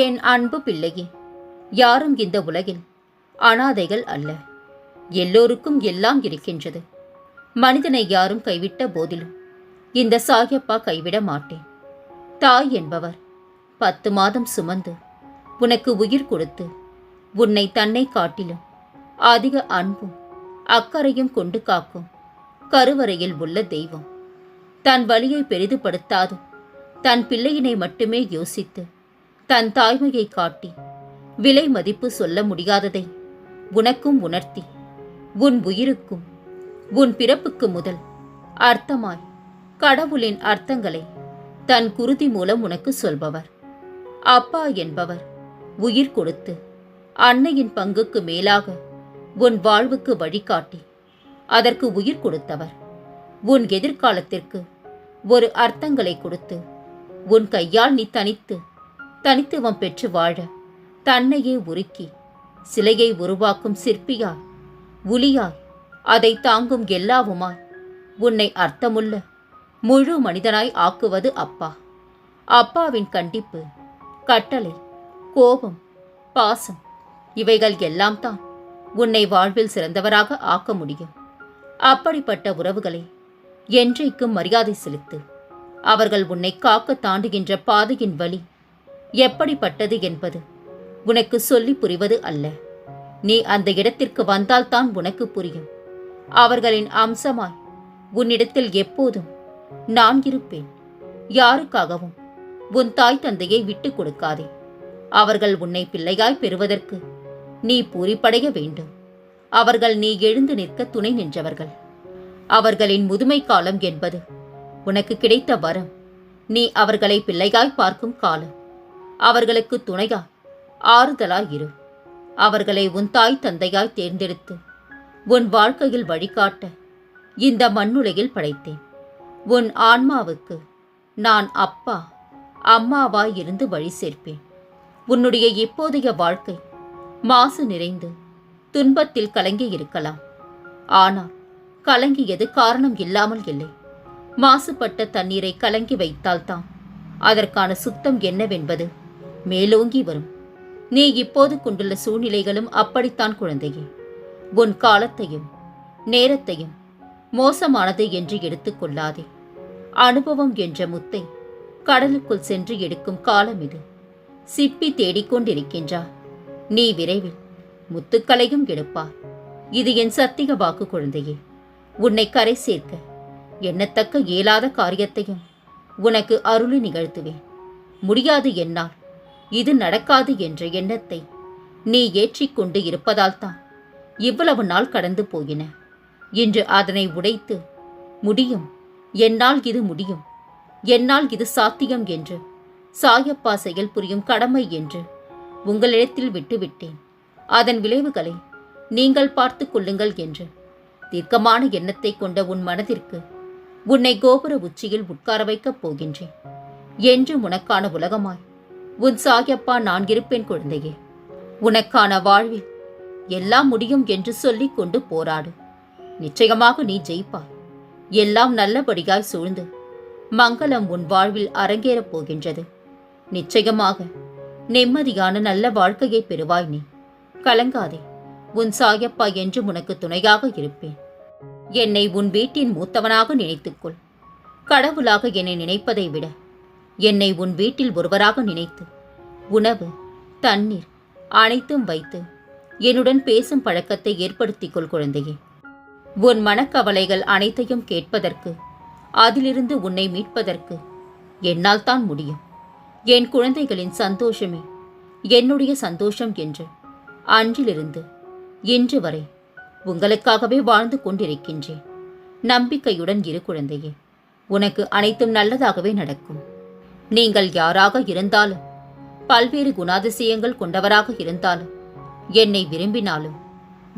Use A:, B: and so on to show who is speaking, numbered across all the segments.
A: என் அன்பு பிள்ளையே யாரும் இந்த உலகில் அனாதைகள் அல்ல எல்லோருக்கும் எல்லாம் இருக்கின்றது மனிதனை யாரும் கைவிட்ட போதிலும் இந்த சாயப்பா கைவிட மாட்டேன் தாய் என்பவர் பத்து மாதம் சுமந்து உனக்கு உயிர் கொடுத்து உன்னை தன்னை காட்டிலும் அதிக அன்பும் அக்கறையும் கொண்டு காக்கும் கருவறையில் உள்ள தெய்வம் தன் வழியை பெரிதுபடுத்தாதும் தன் பிள்ளையினை மட்டுமே யோசித்து தன் தாய்மையை காட்டி விலை மதிப்பு சொல்ல முடியாததை உனக்கும் உணர்த்தி உன் உயிருக்கும் உன் பிறப்புக்கு முதல் அர்த்தமாய் கடவுளின் அர்த்தங்களை தன் குருதி மூலம் உனக்கு சொல்பவர் அப்பா என்பவர் உயிர் கொடுத்து அன்னையின் பங்குக்கு மேலாக உன் வாழ்வுக்கு வழிகாட்டி அதற்கு உயிர் கொடுத்தவர் உன் எதிர்காலத்திற்கு ஒரு அர்த்தங்களை கொடுத்து உன் கையால் நீ தனித்து தனித்துவம் பெற்று வாழ தன்னையே உருக்கி சிலையை உருவாக்கும் சிற்பியாய் உளியாய் அதை தாங்கும் எல்லாவுமாய் உன்னை அர்த்தமுள்ள முழு மனிதனாய் ஆக்குவது அப்பா அப்பாவின் கண்டிப்பு கட்டளை கோபம் பாசம் இவைகள் எல்லாம் தான் உன்னை வாழ்வில் சிறந்தவராக ஆக்க முடியும் அப்படிப்பட்ட உறவுகளை என்றைக்கும் மரியாதை செலுத்து அவர்கள் உன்னை காக்க தாண்டுகின்ற பாதையின் வழி எப்படிப்பட்டது என்பது உனக்கு சொல்லி புரிவது அல்ல நீ அந்த இடத்திற்கு வந்தால்தான் உனக்கு புரியும் அவர்களின் அம்சமாய் உன்னிடத்தில் எப்போதும் நான் இருப்பேன் யாருக்காகவும் உன் தாய் தந்தையை விட்டுக் கொடுக்காதே அவர்கள் உன்னை பிள்ளையாய் பெறுவதற்கு நீ பூரிப்படைய வேண்டும் அவர்கள் நீ எழுந்து நிற்க துணை நின்றவர்கள் அவர்களின் முதுமை காலம் என்பது உனக்கு கிடைத்த வரம் நீ அவர்களை பிள்ளையாய் பார்க்கும் காலம் அவர்களுக்கு துணையாய் ஆறுதலாய் இரு அவர்களை உன் தாய் தந்தையாய் தேர்ந்தெடுத்து உன் வாழ்க்கையில் வழிகாட்ட இந்த மண்ணுலகில் படைத்தேன் உன் ஆன்மாவுக்கு நான் அப்பா அம்மாவாய் இருந்து வழி சேர்ப்பேன் உன்னுடைய இப்போதைய வாழ்க்கை மாசு நிறைந்து துன்பத்தில் கலங்கி இருக்கலாம் ஆனால் கலங்கியது காரணம் இல்லாமல் இல்லை மாசுபட்ட தண்ணீரை கலங்கி வைத்தால்தான் அதற்கான சுத்தம் என்னவென்பது மேலோங்கி வரும் நீ இப்போது கொண்டுள்ள சூழ்நிலைகளும் அப்படித்தான் குழந்தையே உன் காலத்தையும் நேரத்தையும் மோசமானது என்று எடுத்துக்கொள்ளாதே அனுபவம் என்ற முத்தை கடலுக்குள் சென்று எடுக்கும் காலம் இது சிப்பி தேடிக்கொண்டிருக்கின்றார் நீ விரைவில் முத்துக்களையும் எடுப்பார் இது என் சத்திக வாக்கு குழந்தையே உன்னை கரை சேர்க்க எண்ணத்தக்க இயலாத காரியத்தையும் உனக்கு அருளி நிகழ்த்துவேன் முடியாது என்னால் இது நடக்காது என்ற எண்ணத்தை நீ ஏற்றிக்கொண்டு இருப்பதால்தான் இவ்வளவு நாள் கடந்து போயின இன்று அதனை உடைத்து முடியும் என்னால் இது முடியும் என்னால் இது சாத்தியம் என்று சாயப்பா செயல் புரியும் கடமை என்று உங்களிடத்தில் விட்டுவிட்டேன் அதன் விளைவுகளை நீங்கள் பார்த்து கொள்ளுங்கள் என்று தீர்க்கமான எண்ணத்தை கொண்ட உன் மனதிற்கு உன்னை கோபுர உச்சியில் உட்கார வைக்கப் போகின்றேன் என்று உனக்கான உலகமாய் உன் சாயப்பா நான் இருப்பேன் குழந்தையே உனக்கான வாழ்வில் எல்லாம் முடியும் என்று சொல்லி கொண்டு போராடு நிச்சயமாக நீ ஜெயிப்பாய் எல்லாம் நல்லபடியாய் சூழ்ந்து மங்களம் உன் வாழ்வில் அரங்கேறப் போகின்றது நிச்சயமாக நிம்மதியான நல்ல வாழ்க்கையை பெறுவாய் நீ கலங்காதே உன் சாயப்பா என்று உனக்கு துணையாக இருப்பேன் என்னை உன் வீட்டின் மூத்தவனாக நினைத்துக்கொள் கடவுளாக என்னை நினைப்பதை விட என்னை உன் வீட்டில் ஒருவராக நினைத்து உணவு தண்ணீர் அனைத்தும் வைத்து என்னுடன் பேசும் பழக்கத்தை ஏற்படுத்திக் கொள் குழந்தையே உன் மனக்கவலைகள் அனைத்தையும் கேட்பதற்கு அதிலிருந்து உன்னை மீட்பதற்கு என்னால் தான் முடியும் என் குழந்தைகளின் சந்தோஷமே என்னுடைய சந்தோஷம் என்று அன்றிலிருந்து இன்று வரை உங்களுக்காகவே வாழ்ந்து கொண்டிருக்கின்றேன் நம்பிக்கையுடன் இரு குழந்தையே உனக்கு அனைத்தும் நல்லதாகவே நடக்கும் நீங்கள் யாராக இருந்தாலும் பல்வேறு குணாதிசயங்கள் கொண்டவராக இருந்தாலும் என்னை விரும்பினாலும்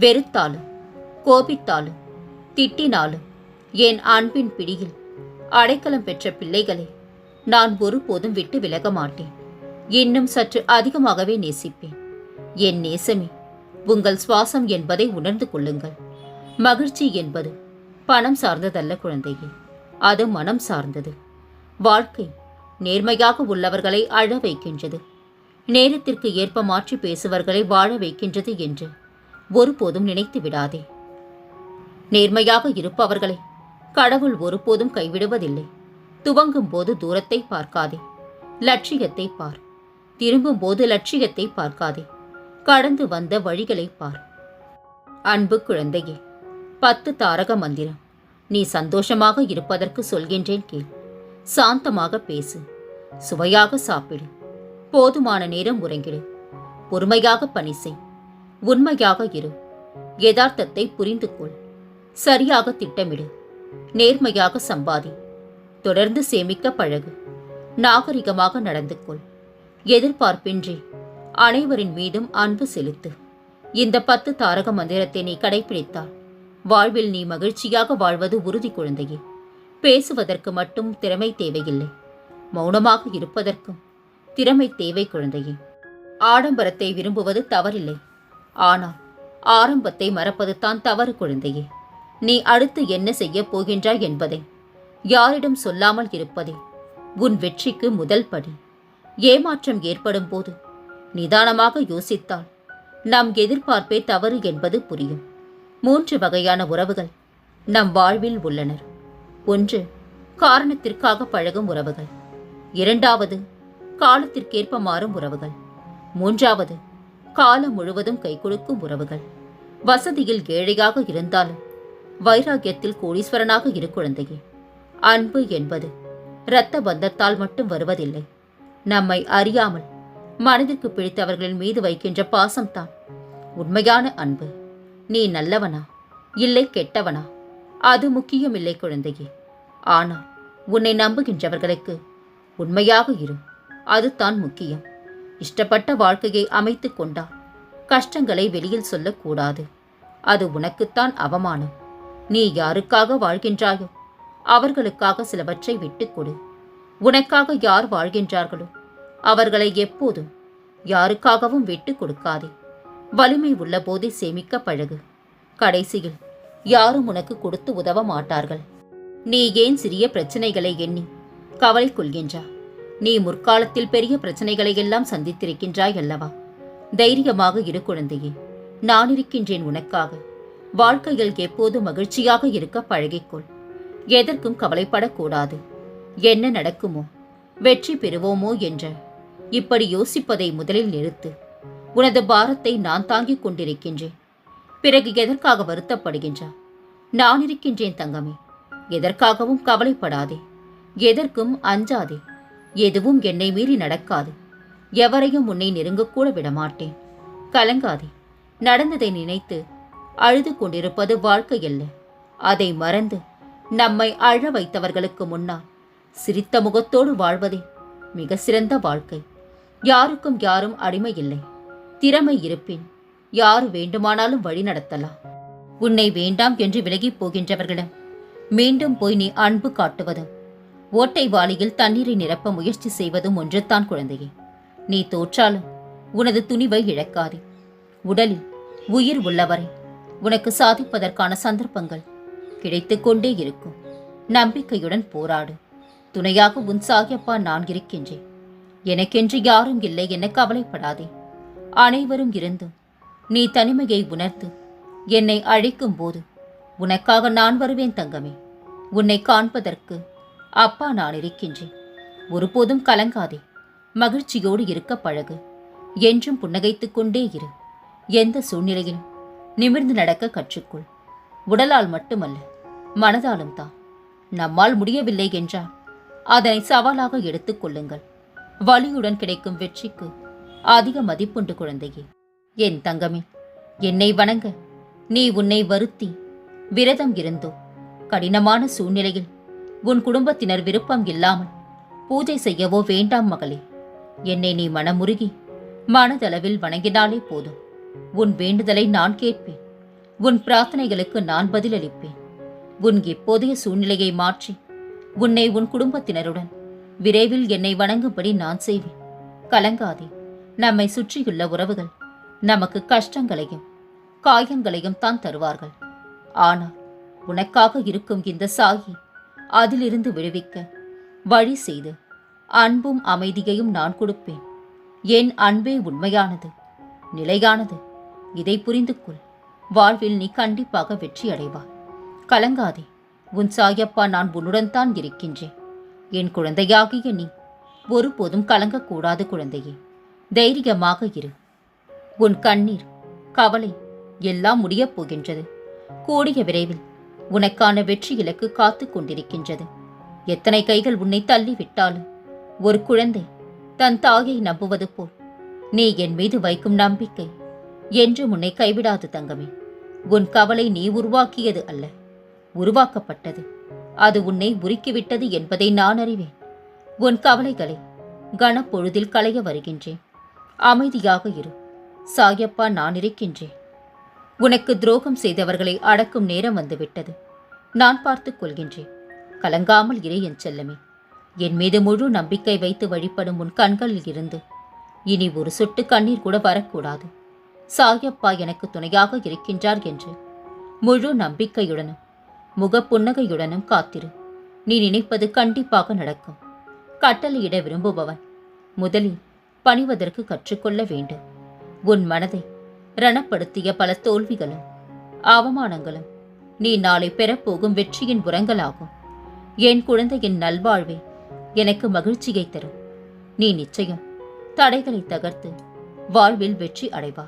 A: வெறுத்தாலும் கோபித்தாலும் திட்டினாலும் என் அன்பின் பிடியில் அடைக்கலம் பெற்ற பிள்ளைகளை நான் ஒருபோதும் விட்டு விலக மாட்டேன் இன்னும் சற்று அதிகமாகவே நேசிப்பேன் என் நேசமே உங்கள் சுவாசம் என்பதை உணர்ந்து கொள்ளுங்கள் மகிழ்ச்சி என்பது பணம் சார்ந்ததல்ல குழந்தையே அது மனம் சார்ந்தது வாழ்க்கை நேர்மையாக உள்ளவர்களை அழ வைக்கின்றது நேரத்திற்கு ஏற்ப மாற்றி பேசுவர்களை வாழ வைக்கின்றது என்று ஒருபோதும் நினைத்து விடாதே நேர்மையாக இருப்பவர்களை கடவுள் ஒருபோதும் கைவிடுவதில்லை துவங்கும் போது தூரத்தை பார்க்காதே லட்சியத்தை பார் திரும்பும் போது லட்சியத்தை பார்க்காதே கடந்து வந்த வழிகளை பார் அன்பு குழந்தையே பத்து தாரக மந்திரம் நீ சந்தோஷமாக இருப்பதற்கு சொல்கின்றேன் கேள் சாந்தமாக பேசு சுவையாக சாப்பிடு போதுமான நேரம் உறங்கிடு பொறுமையாக பணி செய் உண்மையாக இரு யதார்த்தத்தை புரிந்து கொள் சரியாக திட்டமிடு நேர்மையாக சம்பாதி தொடர்ந்து சேமிக்க பழகு நாகரிகமாக நடந்து கொள் எதிர்பார்ப்பின்றி அனைவரின் மீதும் அன்பு செலுத்து இந்த பத்து தாரக மந்திரத்தை நீ கடைபிடித்தால் வாழ்வில் நீ மகிழ்ச்சியாக வாழ்வது உறுதி குழந்தையே பேசுவதற்கு மட்டும் திறமை தேவையில்லை மௌனமாக இருப்பதற்கும் திறமை தேவை குழந்தையே ஆடம்பரத்தை விரும்புவது தவறில்லை ஆனால் ஆரம்பத்தை மறப்பது தான் தவறு குழந்தையே நீ அடுத்து என்ன செய்யப் போகின்றாய் என்பதை யாரிடம் சொல்லாமல் இருப்பதே உன் வெற்றிக்கு முதல் படி ஏமாற்றம் ஏற்படும் போது நிதானமாக யோசித்தால் நம் எதிர்பார்ப்பே தவறு என்பது புரியும் மூன்று வகையான உறவுகள் நம் வாழ்வில் உள்ளனர் ஒன்று காரணத்திற்காக பழகும் உறவுகள் இரண்டாவது காலத்திற்கேற்ப மாறும் உறவுகள் மூன்றாவது காலம் முழுவதும் கை கொடுக்கும் உறவுகள் வசதியில் ஏழையாக இருந்தாலும் வைராகியத்தில் கோடீஸ்வரனாக இரு குழந்தையே அன்பு என்பது இரத்த பந்தத்தால் மட்டும் வருவதில்லை நம்மை அறியாமல் மனதிற்கு பிடித்தவர்களின் மீது வைக்கின்ற பாசம்தான் உண்மையான அன்பு நீ நல்லவனா இல்லை கெட்டவனா அது முக்கியமில்லை குழந்தையே ஆனால் உன்னை நம்புகின்றவர்களுக்கு உண்மையாக இரு அதுதான் முக்கியம் இஷ்டப்பட்ட வாழ்க்கையை அமைத்து கொண்டால் கஷ்டங்களை வெளியில் சொல்லக்கூடாது அது உனக்குத்தான் அவமானம் நீ யாருக்காக வாழ்கின்றாயோ அவர்களுக்காக சிலவற்றை விட்டுக் கொடு உனக்காக யார் வாழ்கின்றார்களோ அவர்களை எப்போதும் யாருக்காகவும் விட்டுக் கொடுக்காதே வலிமை உள்ள போதே சேமிக்க பழகு கடைசியில் யாரும் உனக்கு கொடுத்து உதவ மாட்டார்கள் நீ ஏன் சிறிய பிரச்சனைகளை எண்ணி கவலை கொள்கின்றா நீ முற்காலத்தில் பெரிய பிரச்சனைகளை எல்லாம் சந்தித்திருக்கின்றாய் அல்லவா தைரியமாக இரு குழந்தையே நான் இருக்கின்றேன் உனக்காக வாழ்க்கையில் எப்போது மகிழ்ச்சியாக இருக்க பழகிக்கொள் எதற்கும் கவலைப்படக்கூடாது என்ன நடக்குமோ வெற்றி பெறுவோமோ என்ற இப்படி யோசிப்பதை முதலில் நிறுத்து உனது பாரத்தை நான் தாங்கிக் கொண்டிருக்கின்றேன் பிறகு எதற்காக வருத்தப்படுகின்றார் நான் இருக்கின்றேன் தங்கமே எதற்காகவும் கவலைப்படாதே எதற்கும் அஞ்சாதே எதுவும் என்னை மீறி நடக்காது எவரையும் உன்னை நெருங்கக்கூட விடமாட்டேன் கலங்காதே நடந்ததை நினைத்து அழுது கொண்டிருப்பது வாழ்க்கை அதை மறந்து நம்மை அழ வைத்தவர்களுக்கு முன்னால் சிரித்த முகத்தோடு வாழ்வதே மிக சிறந்த வாழ்க்கை யாருக்கும் யாரும் அடிமை இல்லை திறமை இருப்பின் யார் வேண்டுமானாலும் வழி நடத்தலாம் உன்னை வேண்டாம் என்று விலகிப் போகின்றவர்களிடம் மீண்டும் போய் நீ அன்பு காட்டுவதும் ஓட்டை வாளியில் தண்ணீரை நிரப்ப முயற்சி செய்வதும் ஒன்றுத்தான் குழந்தையே நீ தோற்றாலும் உனது துணிவை இழக்காதே உடலில் உயிர் உள்ளவரை உனக்கு சாதிப்பதற்கான சந்தர்ப்பங்கள் கிடைத்து கொண்டே இருக்கும் நம்பிக்கையுடன் போராடு துணையாக உன் சாகியப்பா நான் இருக்கின்றேன் எனக்கென்று யாரும் இல்லை என கவலைப்படாதே அனைவரும் இருந்தும் நீ தனிமையை உணர்த்து என்னை அழைக்கும் போது உனக்காக நான் வருவேன் தங்கமே உன்னை காண்பதற்கு அப்பா நான் இருக்கின்றேன் ஒருபோதும் கலங்காதே மகிழ்ச்சியோடு இருக்க பழகு என்றும் புன்னகைத்து கொண்டே இரு எந்த சூழ்நிலையிலும் நிமிர்ந்து நடக்க கற்றுக்கொள் உடலால் மட்டுமல்ல மனதாலும் தான் நம்மால் முடியவில்லை என்றால் அதனை சவாலாக எடுத்துக்கொள்ளுங்கள் வலியுடன் கிடைக்கும் வெற்றிக்கு அதிக மதிப்புண்டு குழந்தையே என் தங்கமே என்னை வணங்க நீ உன்னை வருத்தி விரதம் இருந்தோ கடினமான சூழ்நிலையில் உன் குடும்பத்தினர் விருப்பம் இல்லாமல் பூஜை செய்யவோ வேண்டாம் மகளே என்னை நீ மனமுருகி மனதளவில் வணங்கினாலே போதும் உன் வேண்டுதலை நான் கேட்பேன் உன் பிரார்த்தனைகளுக்கு நான் பதிலளிப்பேன் உன் இப்போதைய சூழ்நிலையை மாற்றி உன்னை உன் குடும்பத்தினருடன் விரைவில் என்னை வணங்கும்படி நான் செய்வேன் கலங்காதே நம்மை சுற்றியுள்ள உறவுகள் நமக்கு கஷ்டங்களையும் காயங்களையும் தான் தருவார்கள் ஆனால் உனக்காக இருக்கும் இந்த சாகி அதிலிருந்து விடுவிக்க வழி செய்து அன்பும் அமைதியையும் நான் கொடுப்பேன் என் அன்பே உண்மையானது நிலையானது இதை புரிந்து கொள் வாழ்வில் நீ கண்டிப்பாக வெற்றி அடைவாய் கலங்காதே உன் சாயப்பா நான் உன்னுடன் தான் இருக்கின்றேன் என் குழந்தையாகிய நீ ஒருபோதும் கலங்கக்கூடாது குழந்தையே தைரியமாக இரு உன் கண்ணீர் கவலை எல்லாம் முடியப் போகின்றது கூடிய விரைவில் உனக்கான வெற்றி இலக்கு காத்து கொண்டிருக்கின்றது எத்தனை கைகள் உன்னை தள்ளிவிட்டாலும் ஒரு குழந்தை தன் தாயை நம்புவது போல் நீ என் மீது வைக்கும் நம்பிக்கை என்று உன்னை கைவிடாது தங்கமே உன் கவலை நீ உருவாக்கியது அல்ல உருவாக்கப்பட்டது அது உன்னை உருக்கிவிட்டது என்பதை நான் அறிவேன் உன் கவலைகளை கனப்பொழுதில் களைய வருகின்றேன் அமைதியாக இரு சாயப்பா நான் இருக்கின்றேன் உனக்கு துரோகம் செய்தவர்களை அடக்கும் நேரம் வந்துவிட்டது நான் பார்த்துக் கொள்கின்றேன் கலங்காமல் இரு என் செல்லமே என் மீது முழு நம்பிக்கை வைத்து வழிபடும் உன் கண்களில் இருந்து இனி ஒரு சொட்டு கண்ணீர் கூட வரக்கூடாது சாயப்பா எனக்கு துணையாக இருக்கின்றார் என்று முழு நம்பிக்கையுடனும் முகப்புன்னகையுடனும் காத்திரு நீ நினைப்பது கண்டிப்பாக நடக்கும் கட்டளையிட விரும்புபவன் முதலில் பணிவதற்கு கற்றுக்கொள்ள வேண்டும் உன் மனதை ரணப்படுத்திய பல தோல்விகளும் அவமானங்களும் நீ நாளை பெறப்போகும் வெற்றியின் உரங்களாகும் என் குழந்தையின் நல்வாழ்வே எனக்கு மகிழ்ச்சியை தரும் நீ நிச்சயம் தடைகளை தகர்த்து வாழ்வில் வெற்றி அடைவா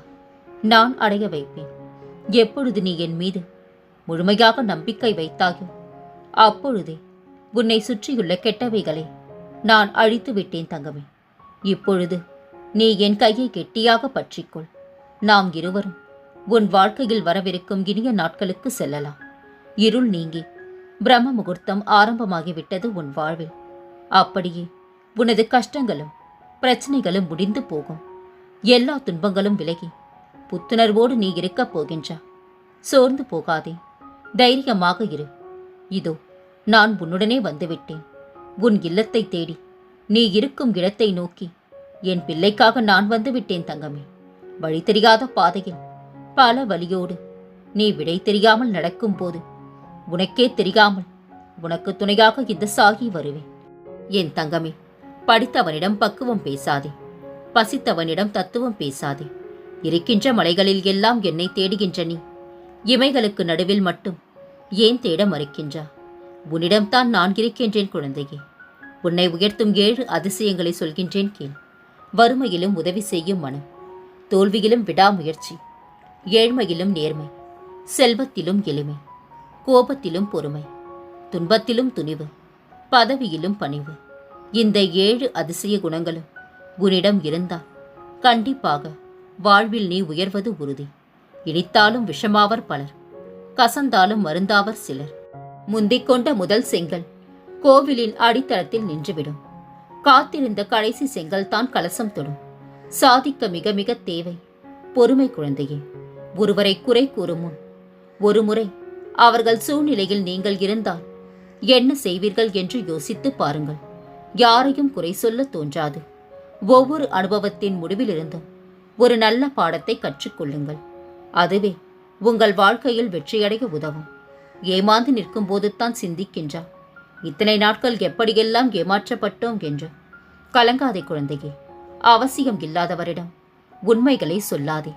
A: நான் அடைய வைப்பேன் எப்பொழுது நீ என் மீது முழுமையாக நம்பிக்கை வைத்தாயோ அப்பொழுதே உன்னை சுற்றியுள்ள கெட்டவைகளை நான் அழித்து விட்டேன் தங்கமே இப்பொழுது நீ என் கையை கெட்டியாக பற்றிக்கொள் நாம் இருவரும் உன் வாழ்க்கையில் வரவிருக்கும் இனிய நாட்களுக்கு செல்லலாம் இருள் நீங்கி பிரம்ம முகூர்த்தம் ஆரம்பமாகிவிட்டது உன் வாழ்வில் அப்படியே உனது கஷ்டங்களும் பிரச்சனைகளும் முடிந்து போகும் எல்லா துன்பங்களும் விலகி புத்துணர்வோடு நீ இருக்கப் போகின்றா சோர்ந்து போகாதே தைரியமாக இரு இதோ நான் உன்னுடனே வந்துவிட்டேன் உன் இல்லத்தை தேடி நீ இருக்கும் இடத்தை நோக்கி என் பிள்ளைக்காக நான் வந்து விட்டேன் தங்கமே வழி தெரியாத பாதையில் பல வழியோடு நீ விடை தெரியாமல் நடக்கும் போது உனக்கே தெரியாமல் உனக்கு துணையாக இந்த சாகி வருவேன் என் தங்கமே படித்தவனிடம் பக்குவம் பேசாதே பசித்தவனிடம் தத்துவம் பேசாதே இருக்கின்ற மலைகளில் எல்லாம் என்னை தேடுகின்ற நீ இமைகளுக்கு நடுவில் மட்டும் ஏன் தேட மறுக்கின்றா உன்னிடம்தான் நான் இருக்கின்றேன் குழந்தையே உன்னை உயர்த்தும் ஏழு அதிசயங்களை சொல்கின்றேன் கேள் வறுமையிலும் உதவி செய்யும் மனம் தோல்வியிலும் விடாமுயற்சி ஏழ்மையிலும் நேர்மை செல்வத்திலும் எளிமை கோபத்திலும் பொறுமை துன்பத்திலும் துணிவு பதவியிலும் பணிவு இந்த ஏழு அதிசய குணங்களும் உன்னிடம் இருந்தால் கண்டிப்பாக வாழ்வில் நீ உயர்வது உறுதி இனித்தாலும் விஷமாவர் பலர் கசந்தாலும் மருந்தாவர் சிலர் முந்திக்கொண்ட முதல் செங்கல் கோவிலின் அடித்தளத்தில் நின்றுவிடும் காத்திருந்த கடைசி செங்கல் தான் கலசம் தொடும் சாதிக்க மிக மிக தேவை பொறுமை குழந்தையே ஒருவரை குறை கூறும் முன் ஒருமுறை அவர்கள் சூழ்நிலையில் நீங்கள் இருந்தால் என்ன செய்வீர்கள் என்று யோசித்து பாருங்கள் யாரையும் குறை சொல்ல தோன்றாது ஒவ்வொரு அனுபவத்தின் முடிவிலிருந்தும் ஒரு நல்ல பாடத்தை கற்றுக்கொள்ளுங்கள் அதுவே உங்கள் வாழ்க்கையில் வெற்றியடைய உதவும் ஏமாந்து போது தான் சிந்திக்கின்றான் இத்தனை நாட்கள் எப்படியெல்லாம் ஏமாற்றப்பட்டோம் என்று கலங்காதே குழந்தையே அவசியம் இல்லாதவரிடம் உண்மைகளை சொல்லாதே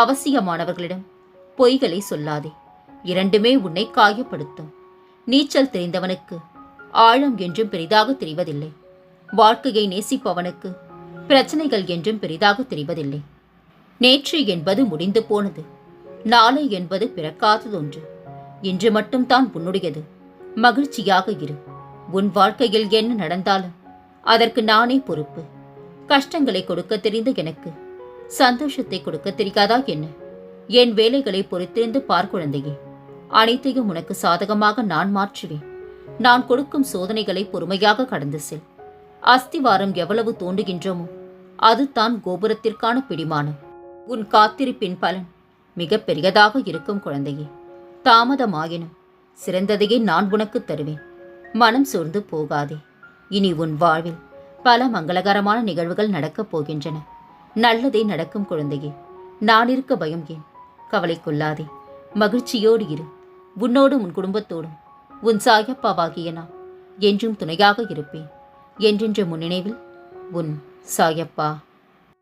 A: அவசியமானவர்களிடம் பொய்களை சொல்லாதே இரண்டுமே உன்னை காயப்படுத்தும் நீச்சல் தெரிந்தவனுக்கு ஆழம் என்றும் பெரிதாக தெரிவதில்லை வாழ்க்கையை நேசிப்பவனுக்கு பிரச்சனைகள் என்றும் பெரிதாக தெரிவதில்லை நேற்று என்பது முடிந்து போனது நாளை என்பது பிறக்காததொன்று இன்று மட்டும்தான் உன்னுடையது மகிழ்ச்சியாக இரு உன் வாழ்க்கையில் என்ன நடந்தாலும் அதற்கு நானே பொறுப்பு கஷ்டங்களை கொடுக்க தெரிந்த எனக்கு சந்தோஷத்தை கொடுக்க தெரியாதா என்ன என் வேலைகளை பொறுத்திருந்து பார் குழந்தையே அனைத்தையும் உனக்கு சாதகமாக நான் மாற்றுவேன் நான் கொடுக்கும் சோதனைகளை பொறுமையாக கடந்து செல் அஸ்திவாரம் எவ்வளவு தோண்டுகின்றோமோ அதுதான் கோபுரத்திற்கான பிடிமானம் உன் காத்திருப்பின் பலன் மிகப்பெரியதாக இருக்கும் குழந்தையே தாமதமாயினும் சிறந்ததையே நான் உனக்கு தருவேன் மனம் சோர்ந்து போகாதே இனி உன் வாழ்வில் பல மங்களகரமான நிகழ்வுகள் நடக்கப் போகின்றன நல்லதே நடக்கும் குழந்தையே நான் இருக்க பயம் ஏன் கவலை கொள்ளாதே மகிழ்ச்சியோடு இரு உன்னோடும் உன் குடும்பத்தோடும் உன் சாயப்பாவாகிய நான் என்றும் துணையாக இருப்பேன் என்றென்ற முன்னினைவில் உன் சாயப்பா